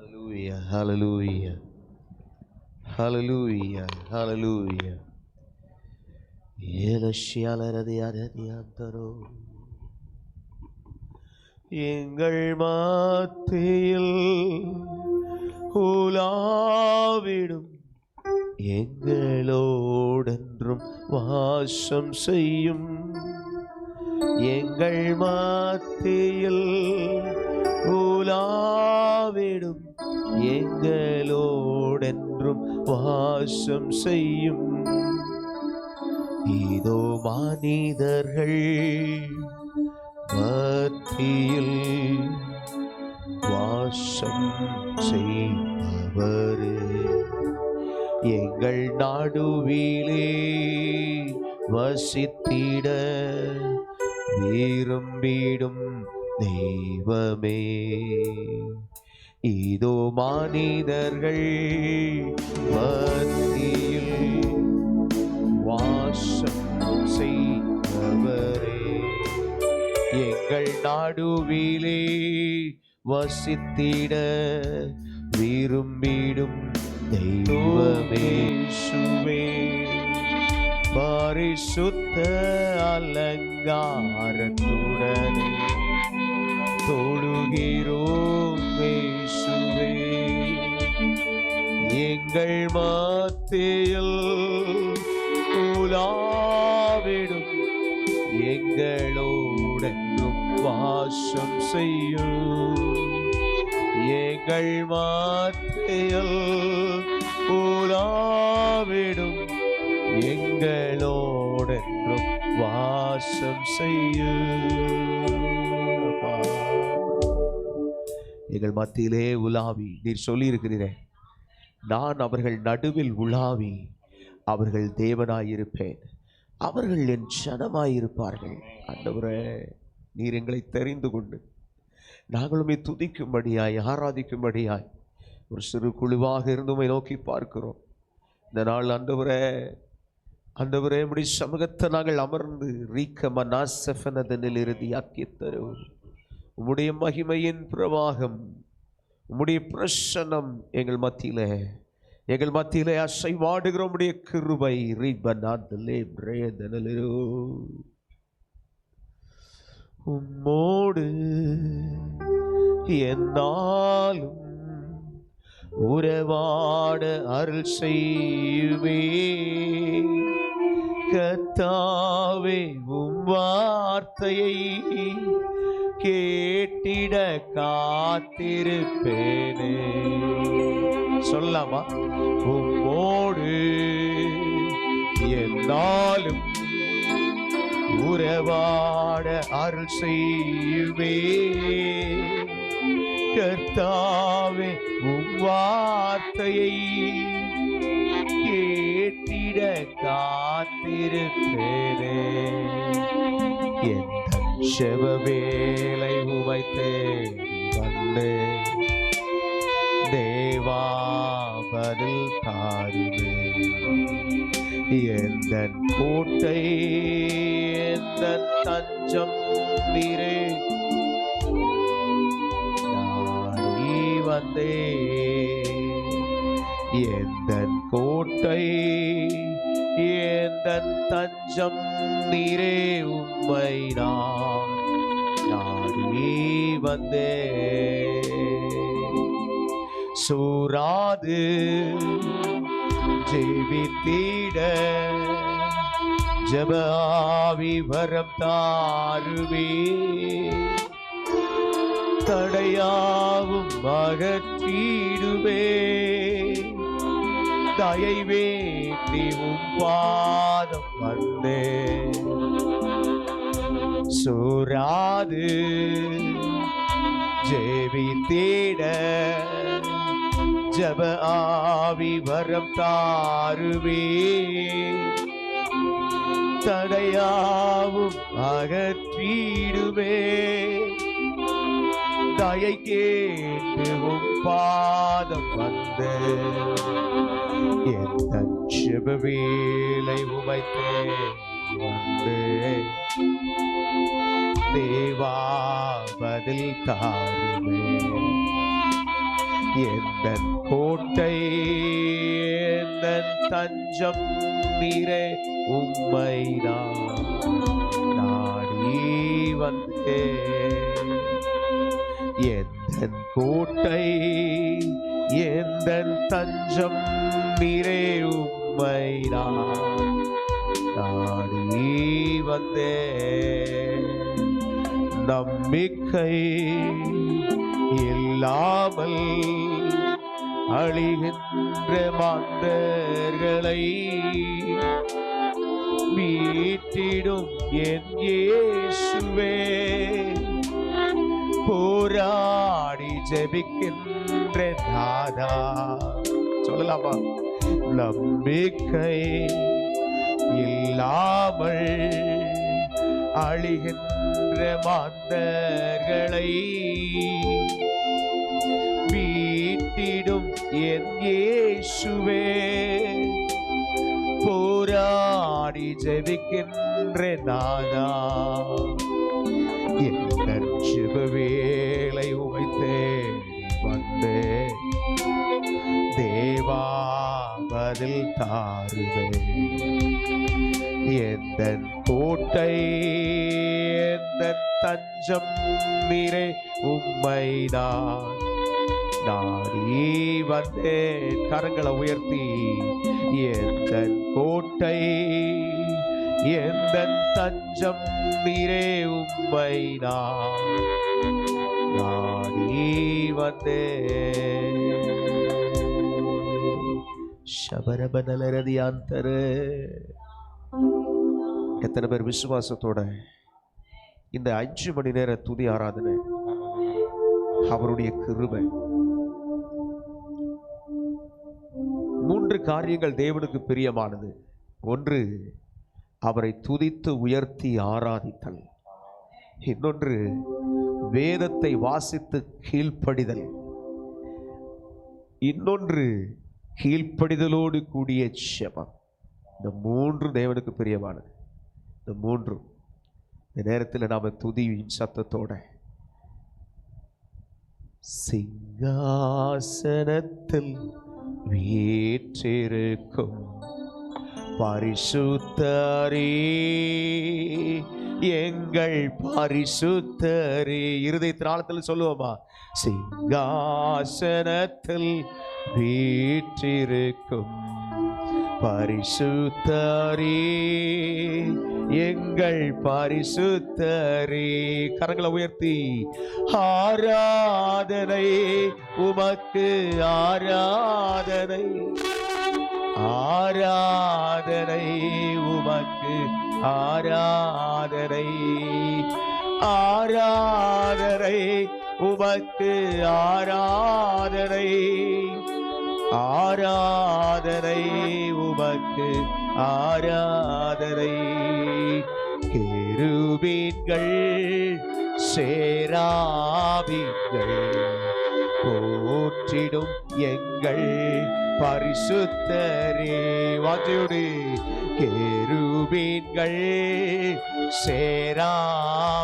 Hallelujah, hallelujah, hallelujah, hallelujah. ஏலஷியாலரதியாரதியாந்தரோ எங்கள் மாத்தையில் உலாவிடும் எங்களோடென்றும் வாசம் செய்யும் எங்கள் மாத்தியில் உலாவிடும் எங்களோடென்றும் வாசம் செய்யும். இதோ மனிதர்கள் மத்தியில் வாசம் செய்பவரே. எங்கள் நாடுவிலே வசித்திட விரும்பிடும் தெய்வமே. இதோ மனிதர்கள் மத்தியில் வாசம் செய்தவரே. எங்கள் நாடுவிலே வசித்திட விரும்பிடும் தெய்வமேசுவே. பரிசுத்த அலங்காரத்துடன் தொழுகிறோமே. எங்கள் மத்தியில் உலாவிடும். எங்களோடென்றும் வாசம் செய்யும். எங்கள் மத்தியில் உலாவிடும். எங்களோடென்றும் வாசம் செய்யும். எங்கள் மத்தியிலே உலாவி நீர் சொல்லியிருக்கிறீரே. நான் அவர்கள் நடுவில் உலாவி அவர்கள் தேவனாயிருப்பேன். அவர்கள் என் ஜனமாயிருப்பார்கள் ஆண்டவரே நீர் எங்களை தெரிந்து கொண்டு நாங்களுமே துதிக்கும்படியாய் ஆராதிக்கும்படியாய் ஒரு சிறு குழுவாக இருந்துமை நோக்கி பார்க்கிறோம். இந்த நாள் ஆண்டவரே ஆண்டவரே முடி சமூகத்தை நாங்கள் அமர்ந்து ரீக்க மனாசெஃபனதனில் இறுதியாக்கி தருவோம். உம்முடைய மகிமையின் பிரவாகம் உம்முடைய பிரசனம் எங்கள் மத்தியிலே. எங்கள் மத்தியிலே அசைவாடுகிற உடைய கிருபை. ரீபனாதலே பிரேதனலிரோ உம்மோடு என்னாலும் உறவாட அருள் செய்வே கத்தாவே உம் வார்த்தையை கேட்டிட காத்திருப்பேனே. சொல்லலாமா? உம்மோடு என்னாலும் உறவாட அருள் செய்யுவே கர்த்தாவே உம் வார்த்தையை கேட்டிட காத்திருப்பேனே. என் செவவேலை உமைத்தே வந்து. தேவா பதில் தாருமே. எந்த கோட்டை எந்த தஞ்சம் நீரே. நாடி வந்தே எந்த கோட்டை ஏந்தன் தஞ்சம் நீரே உம்மை நான் நாடி வந்தே சூராது ஜெபித்திட ஜபாவி வரம் தாருவே தடையாவும் அகற்றிடுவே தயை வேண்டி உம் பாதம் வந்தே. சூராது ஜேவி தேட ஜப ஆவி வரம் தாருவே. தடையாவும் அகற்றிடுவே தயை கேட்டு பாதம் வந்து என் சிவ வேலை உமைத்தே வந்து. தேவா பதில் தாருமே. எந்தன் கோட்டை எந்தன் தஞ்சம் நீரே உம்மை நான் நாடி வந்தேன். என் கோட்டை எந்தன் தஞ்சம் நீரே உம்மை நாடி வந்தே நம்பிக்கை இல்லாமல் அழிகின்ற மாந்தர்களை மீட்டிடும் என் இயேசுவே. போராடி ஜெபிக்கின்ற தாதா. சொல்லலாமா? நம்பிக்கை இல்லாமல் அழிகின்ற மாந்தர்களை மீட்டிடும் என் இயேசுவே. போராடி ஜெபிக்கின்ற நாதா பதில் தாருவே எந்த கோட்டை எந்த தஞ்சம் நிறை உம்மைதான் நாடி வந்தேன். கரங்களை உயர்த்தி எந்த கோட்டை எந்த தஞ்சம் நீரே உம்மை நான் நாடி வந்தேன். ശബരബനലരതിയാന്തര எத்தனை பேர் விசுவாசத்தோட இந்த அஞ்சு மணி நேர துதி ஆராதனை அவருடைய கிருபை மூன்று காரியங்கள் தேவனுக்கு பிரியமானது ஒன்று அவரை துதித்து உயர்த்தி ஆராதித்தல் இன்னொன்று வேதத்தை வாசித்து கீழ்ப்படிதல் இன்னொன்று கீழ்ப்படிதலோடு கூடிய ஜெபம் இந்த மூன்று தேவனுக்கு பிரியமானது. இந்த மூன்று. இந்த நேரத்தில் நாம் துதியின் சத்தத்தோட சிங்காசனத்தில் வீற்றிருக்கும் பரிசுத்தரே எங்கள் பரிசுத்தரே. இருதய சொல்லுவோமா? சிங்காசனத்தில் வீற்றிருக்கும். பரிசுத்தரே எங்கள் பரிசுத்தரே. கரங்களை உயர்த்தி ஆராதனை உமக்கு ஆராதனை. ஆராதனை உமக்கு ஆராதனை. ஆராதனை உமக்கு ஆராதனை. ஆராதனை உமக்கு ஆராதனை. கேருபீன்கள் சேராபிங்கள் போற்றிடும் எங்கள் பரிசுத்தரே. வாஞ்சையோடு கேருபீன்கள் சேராபிங்கள்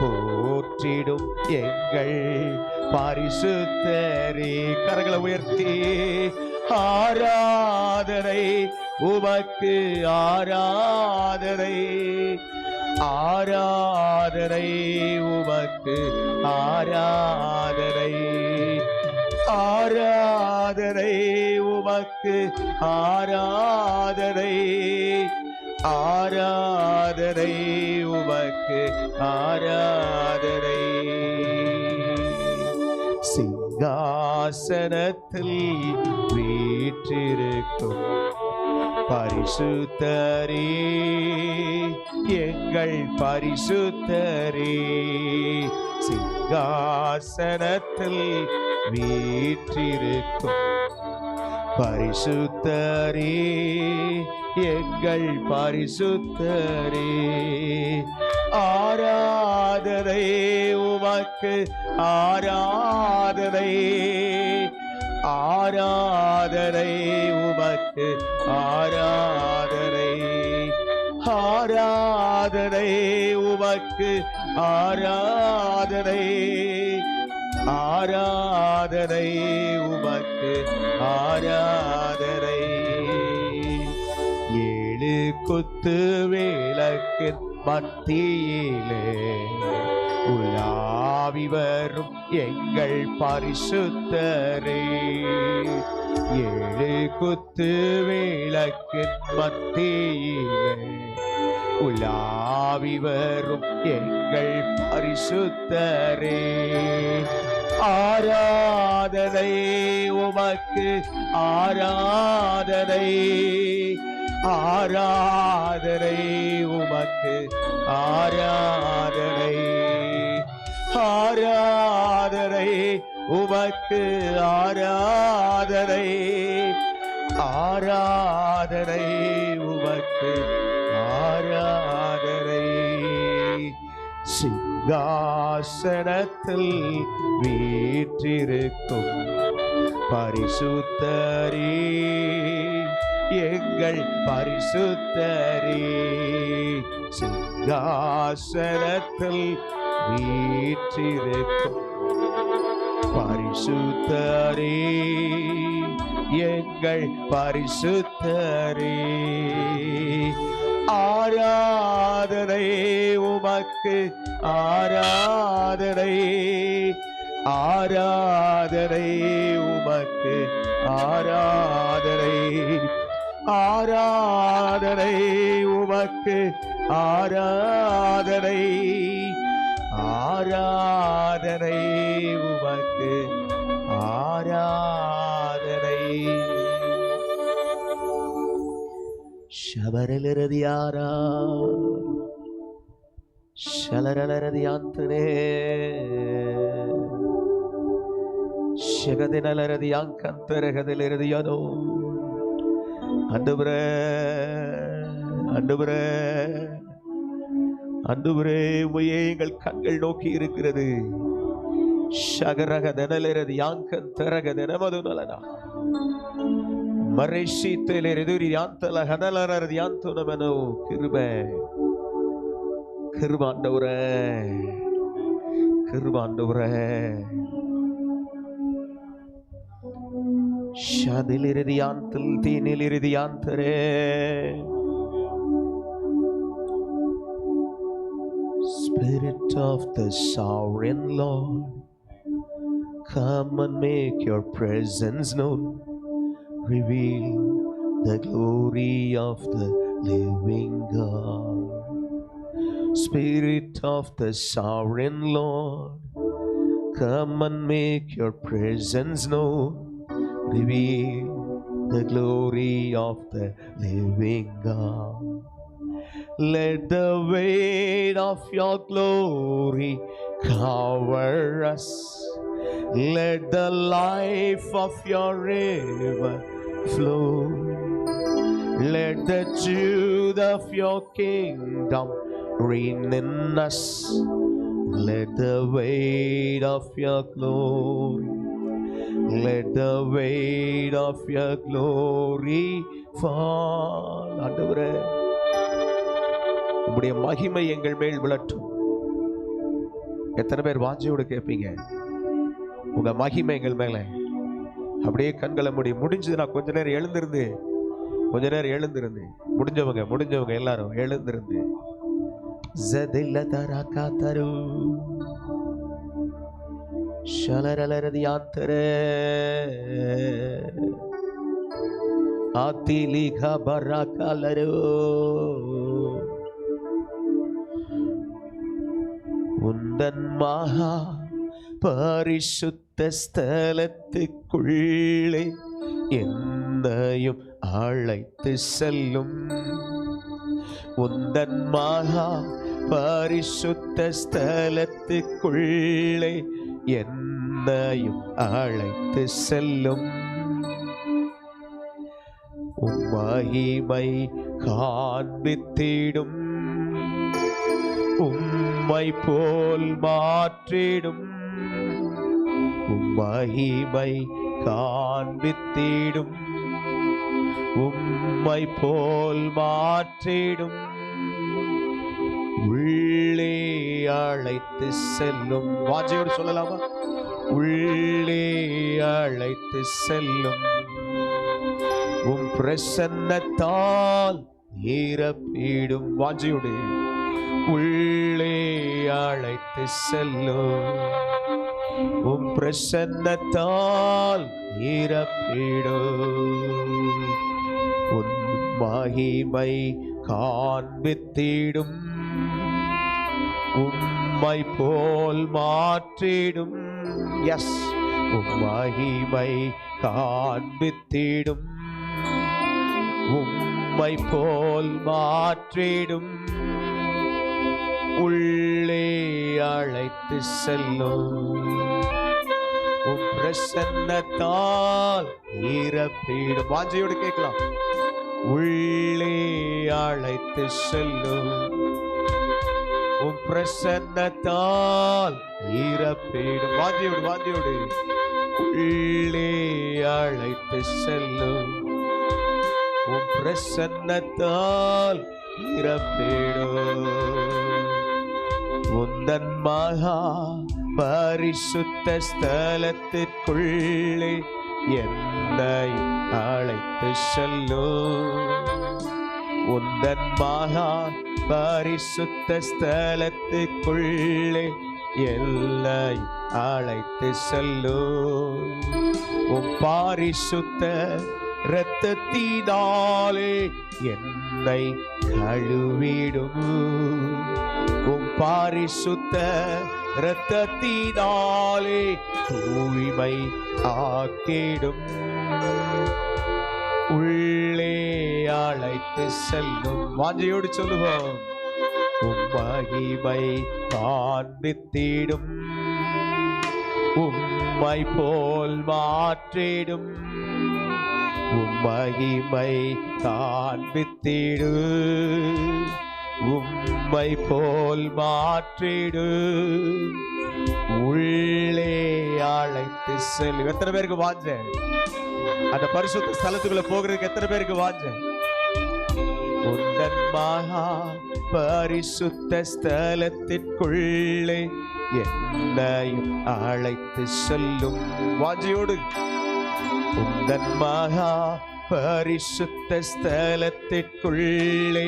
போற்றிடும் எங்கள் பரிசுத்தரே. கரங்களை உயர்த்தி. ஆராதனை உமக்கு ஆராதனை. ஆராதனை உமக்கு ஆராதனை. ஆராதனை உமக்கு ஆராதனை. ஆராதனை உமக்கு ஆராதனை. சிங்காசனத்தில் வீற்றிருக்கும் பரிசுத்தரே எங்கள் பரிசுத்தரே. சிங்காசனத்தில் வீற்றிருக்கும் பரிசுத்தரே எங்கள் பரிசுத்தரே. ஆராததை உமக்கு ஆராததை ஆராதனை உமக்கு ஆராதனை. ஆராதனை உமக்கு ஆராதனை. ஆராதனை உமக்கு ஆராதனை. ஏழு குத்து விளக்கு மத்தியிலே உலாவி வரும் எங்கள் பரிசுத்தரே. ஏழு குத்து விளக்கு மத்தியிலே உலாவி வரும் எங்கள் பரிசுத்தரே. ஆராதனை உமக்கு ஆராதனை. ஆராதனை உமக்கு ஆராதனை. ஆராதனை உமக்கு ஆராதனை. ஆராதனை உமக்கு சிங்காசனத்தில் வீற்றிருக்கும். பரிசுத்தரே எங்கள் பரிசுத்தரே. சிங்காசனத்தில் வீற்றிருக்கும். பரிசுத்தரே எங்கள் பரிசுத்தரே. ஆராதனை உனக்கு ஆராதனை ஆராதனை உமக்கு ஆராதனை ஆராதனை உமக்கு ஆராதனை ஆராதனை உமக்கு ஆராதனை. ശബരലരതിയാരാ ಶಲರಲರದಿಯಾಂತನೇ ಶಗದಿನಲರದಿಯಾಂಕಂತರಗದಲಿರದಿಯನೋ அண்டுபுரே அண்டுபுரே அண்டுபுரே உமையே எங்கள் கண்கள் நோக்கி இருக்கிறது ಶಗರಗ ದನಲಿರದು ಯಾಂಕನ್ ತರಗದ ನಮದು ನಲನ ಮರೆಶೀತಲೆರೆದುರಿ ಯಾಂತಲ ಹದಲರದು ಯಾಂತು ನಮನು கிருபை கிருபாண்டவரே கிருபாண்டவரே ஷதிலிருதியாந்தில் தீனிலிருதியாந்தரே Spirit of the sovereign Lord, come and make your presence known. Reveal the glory of the living God. Spirit of the sovereign Lord, come and make your presence known. Reveal the glory of the living God. Let the weight of your glory cover us. Let the life of your river flow. Let the truth of your kingdom reign in us. Let the weight of your glory, let the weight of your glory fall. ஆண்டவரே மகிமை எங்கள் மேல் விழட்டும் எத்தனை பேர் வாஞ்சியோடு கேட்பீங்க உங்க மகிமை எங்கள் மேல அப்படியே கண்களை மூடி முடிஞ்சது நான் கொஞ்ச நேரம் எழுந்திருந்து கொஞ்ச நேரம் எழுந்திருந்து முடிஞ்சவங்க முடிஞ்சவங்க எல்லாரும் எழுந்திருந்து జదిల్లతరకతరు శలరలరదియాంతరే ఆతిలిఖ బర్రకలరు உந்தன் மகா பரிசுத்த ஸ்தலத்துக்குள்ளே என்னையும் அழைத்து செல்லும். உந்தன் மகா பரிசுத்த ஸ்தலத்துக்குள்ளே என்னையும் அழைத்து செல்லும். உம் காண்பித்திடும். உம்மை போல் மாற்றிடும். உம் காண்பித்திடும். உம்மை போல் மாற்றிடும். உள்ளே அழைத்து செல்லும். வாஞ்சையோடு சொல்லலாமா? உள்ளே அழைத்து செல்லும். உம் பிரசன்னத்தால் ஈரப்பீடும் வாஞ்சையோடு உள்ளே அழைத்து செல்லும். உம் பிரசன்னத்தால் ஈரப்பீடும் உன் மகிமை காண்பித்திடும். உம்மை போல் மாற்றிடும். எஸ் உம் மகிமை காண்பித்திடும். உம்மை போல் மாற்றிடும். உள்ளே அழைத்து செல்லும். உம் பிரசன்னத்தால் ஈரப்பீடும் வாஞ்சையோடு கேட்கலாம். உள்ளே அழைத்து செல்லும். உம் பிரசன்னத்தால் ஈரப்பீடும். வாந்தியோடு வாந்தியோடு. உள்ளே அழைத்து செல்லும். உம் பிரசன்னத்தால் ஈரப்பீடும். உந்தன் மகா பரிசுத்த ஸ்தலத்திற்குள்ளே என்னை அழைத்து செல்லும். உந்தன் மகா பரிசுத்த ஸ்தலத்துக்குள்ளே எல்லை அழைத்து செல்லும் உம் பாரிசுத்த இரத்தத்தினாலே என்னை கழுவிடும். உம் பாரிசுத்த இரத்தத்தினாலே தூய்மை ஆக்கிடும். அழைத்து செல்லும். வாஞ்சையோடு சொல்லுவோம். உம் மகிமை காண்பித்திடும் உம்மை போல் மாற்றிடும். உம் மகிமை காண்பித்திடு உம்மை போல் மாற்றிடு. உள்ளே அழைத்து செல்லும் எத்தனை பேருக்கு வாஞ்ச? அந்த பரிசுத்த ஸ்தலத்துக்குள்ள போகிறதுக்கு எத்தனை பேருக்கு வாஞ்ச? உந்தன் மகா பரிசுத்த ஸ்தலத்திற்குள்ளே என்னையும் அழைத்து சொல்லும். வாஜியோடு உந்தன் மகா பரிசுத்த ஸ்தலத்திற்குள்ளே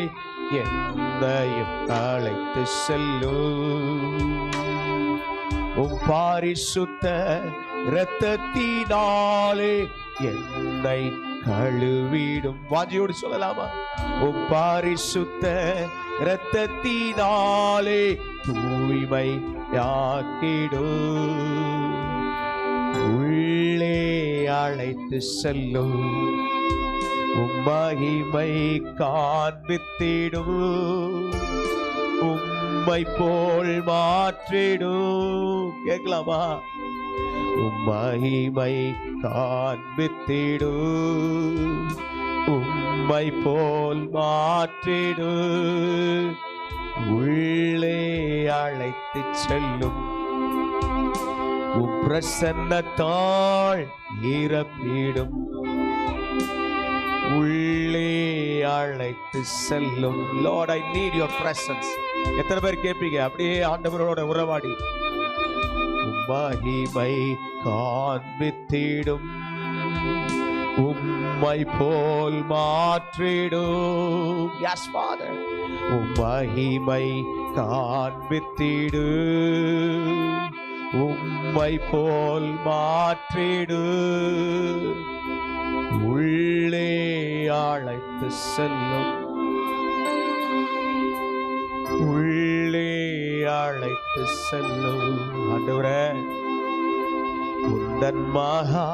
என்னையும் அழைத்து செல்லும். உம் பாரிசுத்த இரத்தத்தினாலே என்னை கழுவிடும். வாஞ்சியோடு சொல்லலாமா? உம் பாரிசுத்த இரத்தத்தினாலே தூய்மை யாக்கிடும் உள்ளே அழைத்து செல்லும். உம்மகிமை காண்பித்திடும். உம்மை போல் மாற்றிடும். கேட்கலாமா? மகிமை காண்பித்திடு. உம்மை போல் மாற்றிடு. உள்ளே அழைத்து செல்லும். உம் பிரசன்னத்தாள் ஈரப்பீடும் உள்ளே அழைத்து செல்லும். Lord I need your presence எத்தனை பேர் கேட்பீங்க அப்படியே ஆண்டவரோட உறவாடி. மகிமை காண்பித்திடும் உம்மை போல் மாற்றிடும் எஸ் ஃபாதர் மகிமை காண்பித்திடு உம்மை போல் மாற்றிடு உள்ளே அழைத்து செல்லும். உள்ளே அழைத்து செல்லும் ஆண்டவரே உந்தன் மகா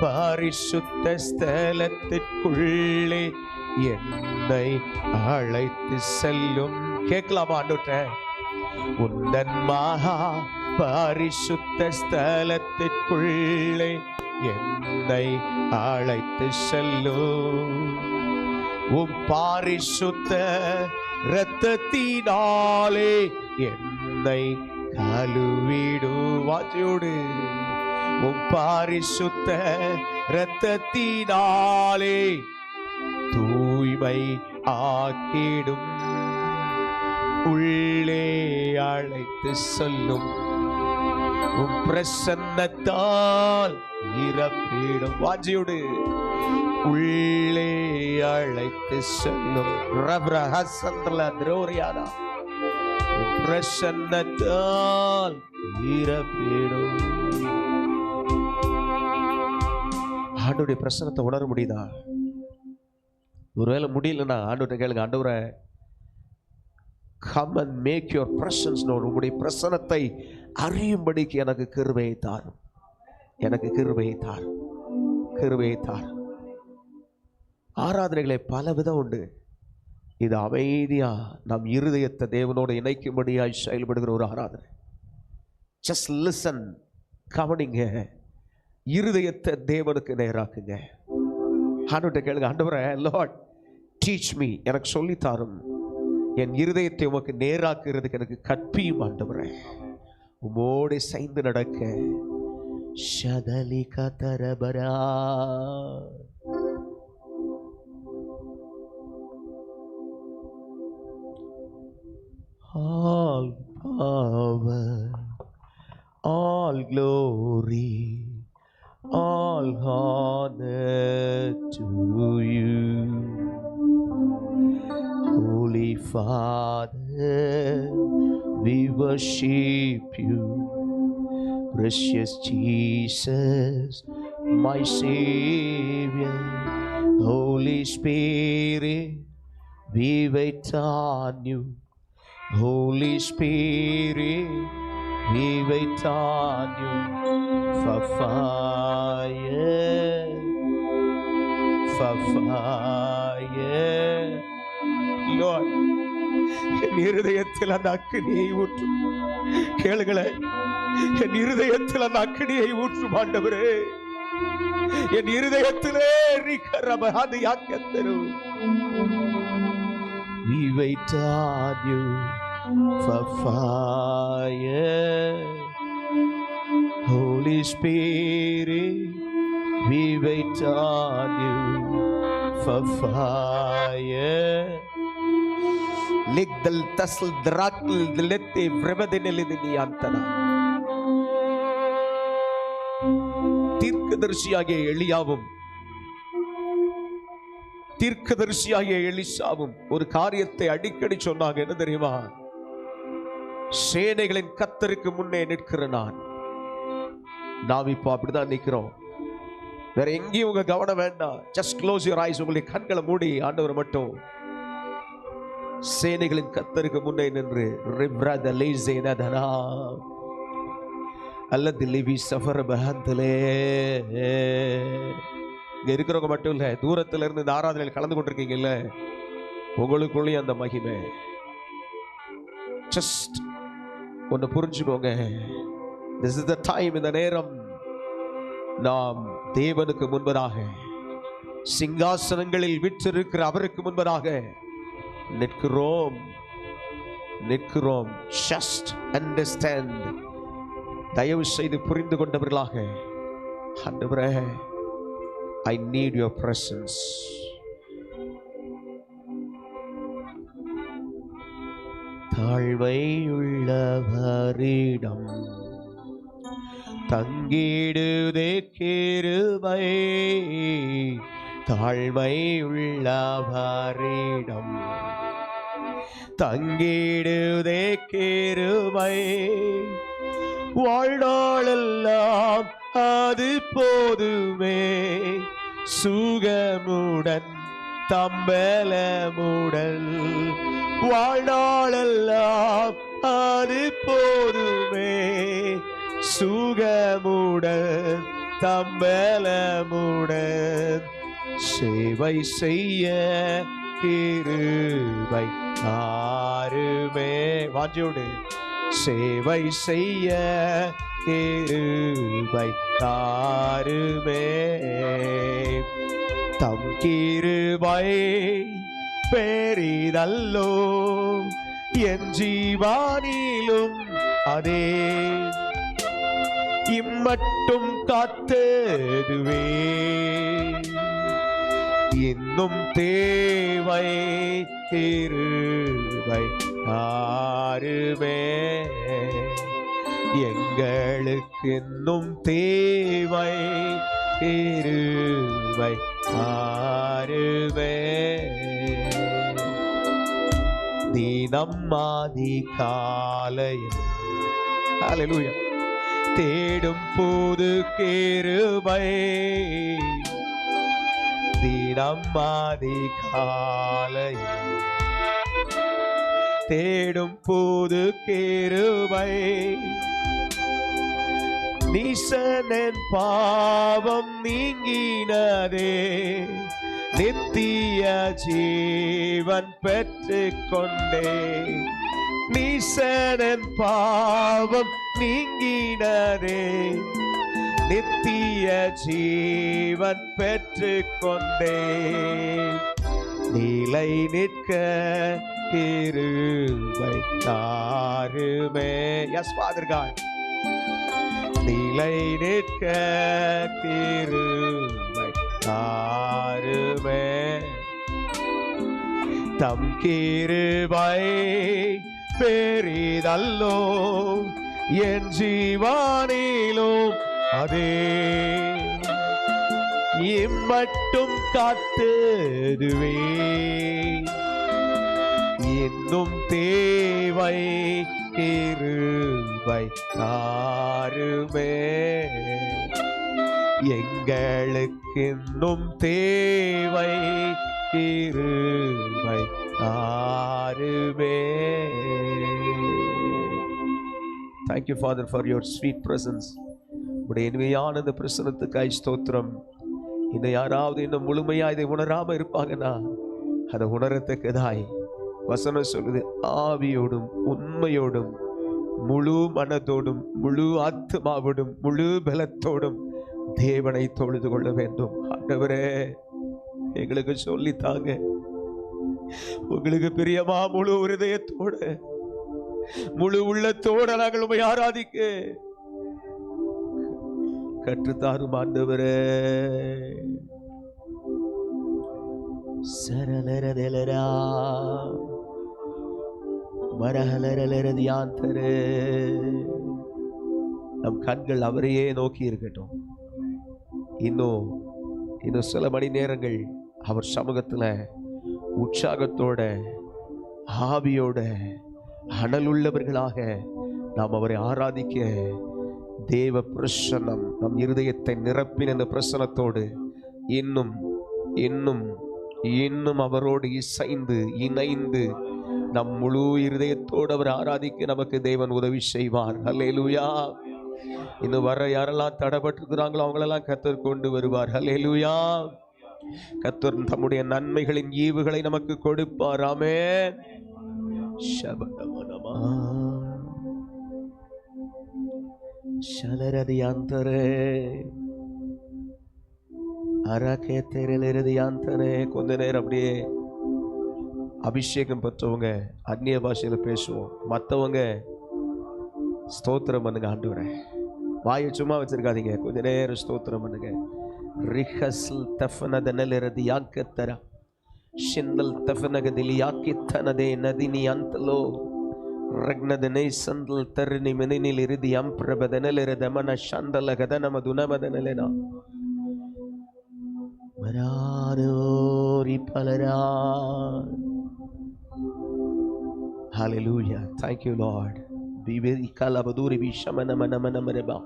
பாரிசுத்த ஸ்தலத்திற்குள்ளே என்னை அழைத்து செல்லும். கேட்கலாம் ஆண்டுட்ட உந்தன் மகா பாரிசுத்த ஸ்தலத்திற்குள்ளே என்னை அழைத்து செல்லும். உம் பாரிசுத்த இரத்தத்தினாலே என்னை கழுவிடு வாஞ்சையோடு உம் பாரிசுத்த இரத்தத்தினாலே தூய்மை ஆக்கிடும். உள்ளே அழைத்து சொல்லும். உம் பிரசன்னத்தால் இறப்பிடும் வாஞ்சியோடு. உள்ளே அழைத்து செல்லும். ரப்ரஹசந்திர திரோரியாதா பிரசன்னத்தால் இறப்பிடும் ஆண்டுடைய பிரசன்னத்தை உணர முடியுதா? ஒருவேளை முடியலன்னா ஆண்டவர்கிட்ட கேளுங்க. ஆண்டவரை come and make your presence known உங்களுடைய பிரசனத்தை அறியும்படிக்கு எனக்கு கிருபையை தாரும். எனக்கு கிருபையை தாரும். கிருபையை தாரும். ஆராதனைகளை பல விதம் உண்டு. இது அமைதியா நம் இருதயத்தை தேவனோடு இணைக்கும்படியாய் செயல்படுகிற ஒரு ஆராதனை. ஜஸ்ட் லிசன் கவனிங்க. இருதயத்தை தேவனுக்கு நேராக்குங்க. ஆண்டுகிட்ட கேளுங்க ஆண்டவரை லார்ட் டீச் மீ எனக்கு சொல்லித்தாரும் என் இருதயத்தை உமக்கு நேராக்குறதுக்கு எனக்கு கற்பியும் ஆண்டவரேன் உமோடு சைந்து நடக்க ஷதலி கதரபரா All power, all glory, all honor to you. Holy Father, we worship you. Precious Jesus, my Savior. Holy Spirit, we wait on you. Holy Spirit, we wait on you for fire, for fire. Lord, என் இருதயத்தில் அந்த அக்கினியை ஊற்று கேளுங்களேன் என் இருதயத்தில் அந்த அக்கினியை ஊற்று ஆண்டவரே என் இருதயத்திலே ரிகரபராது யாக்கத்தரும் We wait on you for fire. Holy Spirit, we wait on you for fire. Ligdal tasl drakl dilette vremedinelidini antana. தீர்க்கதரிசியாகிய எளியாவும் தீர்க்கதரிசியாகிய எலிசாவும் ஒரு காரியத்தை அடிக்கடி சொன்னாங்க என்ன தெரியுமா? சேனைகளின் கத்தருக்கு முன்னே நிற்கிற நான். நாம் இப்போ அப்படிதான் நிற்கிறோம். வேற எங்கேயும் உங்க கவனம் வேண்டாம். ஜஸ்ட் க்ளோஸ் யூர் ஐஸ் உங்களுடைய கண்களை மூடி ஆண்டவர் மட்டும் சேனைகளின் கத்தருக்கு முன்னே நின்று ரிப்ரத லேசேனதனா அல்லது லிவி சஃபர் பஹந்தலே இங்க இருக்கிறவங்க மட்டும் இல்ல தூரத்துல இருந்து இந்த ஆராதனையில் கலந்து கொண்டிருக்கீங்கல்ல உங்களுக்குள்ளேயும் அந்த மகிமை. ஜஸ்ட் ஒன்று புரிஞ்சுக்கோங்க. திஸ் இஸ் த டைம் இந்த நேரம் நாம் தேவனுக்கு முன்பதாக சிங்காசனங்களில் விற்றிருக்கிற அவருக்கு முன்பதாக நிற்கிறோம் நிற்கிறோம். ஜஸ்ட் அண்டர்ஸ்டாண்ட் தயவு செய்து புரிந்து கொண்டவர்களாக ஆண்டவரே I need your presence. தாழ்வை உள்ளவரிடம் தங்கிடுதே கிருபை தாழ்மை உள்ளவரிடம் தங்கிடுதே கிருபை. வாழ்நாளெல்லாம் அது போதுமே. சுகமுடன் தம்பலமுடன். வாழ்நாளெல்லாம் அது போதுமே. சுகமுடன் தம்பலமுடன். சேவை செய்ய கிருபை ஆறுமே வாஞ்சியோடு சேவை செய்ய கிருபை தாருமே தம் கிருபை பெரிதல்லோ என் ஜீவானிலும் அதே. இம்மட்டும் காத்ததுவே. இன்னும் தேவை திருவை ஆறுவே எங்களுக்கு இன்னும் தேவை திருவை ஆறுவே தினம் மாதி காலையில் ஹalleluya தேடும் போது கேருவை தினம் மாதி காலையில் தேடும் போது கேருவை நீசனன் பாவம் நீங்கினதே. நித்திய ஜீவன் பெற்று கொண்டே நீசனன் பாவம் நீங்கினதே. நித்திய ஜீவன் பெற்று கொண்டே நிலை நிற்க கிருபை தாருமே. எஸ் ஃபாதர் காட் நிலை நிற்க கிருபை தாருமே. தம் கிருபை பெரிதல்லோ என் ஜீவானிலும் அதே இம்மட்டும் காத்துடுவே இன்னும் தேவை கிருபை தாருமே. எங்களுக்கு இன்னும் தேவை கிருபை தாருமே. Thank you father for your sweet presence உடைய இனிமையானது பிரசனத்துக்காய் ஸ்தோத்திரம். இன்னும் யாராவது இன்னும் முழுமையா இதை உணராம இருப்பாங்கன்னா அதை உணரத்தக்கதாய் வசனம் சொல்லுது. ஆவியோடும் உண்மையோடும் முழு மனதோடும் முழு ஆத்மாவோடும் முழு பலத்தோடும் தேவனை தொழுது கொள்ள வேண்டும். ஆண்டவரே எங்களுக்கு சொல்லித்தாங்க. உங்களுக்கு பிரியமா முழு இருதயத்தோட முழு உள்ளத்தோட நாங்கள் உண்மை ஆராதிக்க. கற்றுத்தாரும் ஆண்டவரே. சரலரதலரா மரஹலரலரதியாந்தரே நம் கண்கள் அவரையே நோக்கி இருக்கட்டும். இன்னும் இன்னும் சில மணி நேரங்கள் அவர் சமூகத்தில் உற்சாகத்தோட ஆவியோட அனலுள்ளவர்களாக நாம் அவரை ஆராதிக்க தேவ பிரசனம் நம் இருதயத்தை நிரப்பின இந்த பிரசனத்தோடு இன்னும் இன்னும் இன்னும் அவரோடு இசைந்து இணைந்து நம் முழு இருதயத்தோடு அவர் ஆராதிக்க நமக்கு தேவன் உதவி செய்வார். அல்லேலுயா இன்னும் வர யாரெல்லாம் தடைபட்டிருக்கிறாங்களோ அவங்களெல்லாம் கத்தர் கொண்டு வருவார். ஹலேலுயா கத்தர் தம்முடைய நன்மைகளின் ஈவுகளை நமக்கு கொடுப்பாராமே சபதமனமா ಶಲರದಿಯಾಂತರೇ அரக்கே தெரியலதியாந்தரே கொஞ்ச நேரம் அப்படியே அபிஷேகம் பெற்றவங்க அந்நிய பாஷையில பேசுவோம் மற்றவங்க ஸ்தோத்திரம் பண்ணுங்க ஆண்டவரே வாயை சும்மா வச்சிருக்காதீங்க கொஞ்ச நேரம் ஸ்தோத்திரம் பண்ணுங்க ரிஹஸ்ல் தஃபனதனலிரதி யாக்கத்தர ಶಿಂದಲ್ ತಫನಗದಿಲಿ ಯಾಕಿತ್ತನದೆ ನದಿನಿ ಅಂತಲೋ ರಗ್ನದನೆ ಸಂದಲ್ ತರ್ನಿ ಮೆನಿನಿಲಿರಿದಿ ಅಂಪ್ರಬದನಲಿರ ದಮನ ಶಂದಲ ಗದನ ಮಧುನಮದನಲೆನ ಮರಾರೋರಿ ಫಲರಾ Hallelujah. Thank you, Lord. Bibi kalabaduri bishamana mana mana mereba.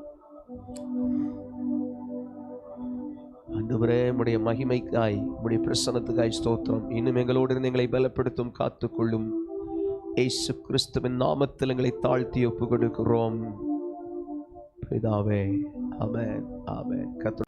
ஆண்டவரே உடைய மகிமைக்காய் உடைய பிரசனத்துக்காய் ஸ்தோத்திரம் இன்னும் எங்களோடு இருந்து எங்களை பலப்படுத்தும் காத்துக்கொள்ளும் இயேசு கிறிஸ்துவின் நாமத்தில் எங்களை தாழ்த்தி ஒப்பு கொடுக்கிறோம் பிதாவே அவன் ஆமென். கத்து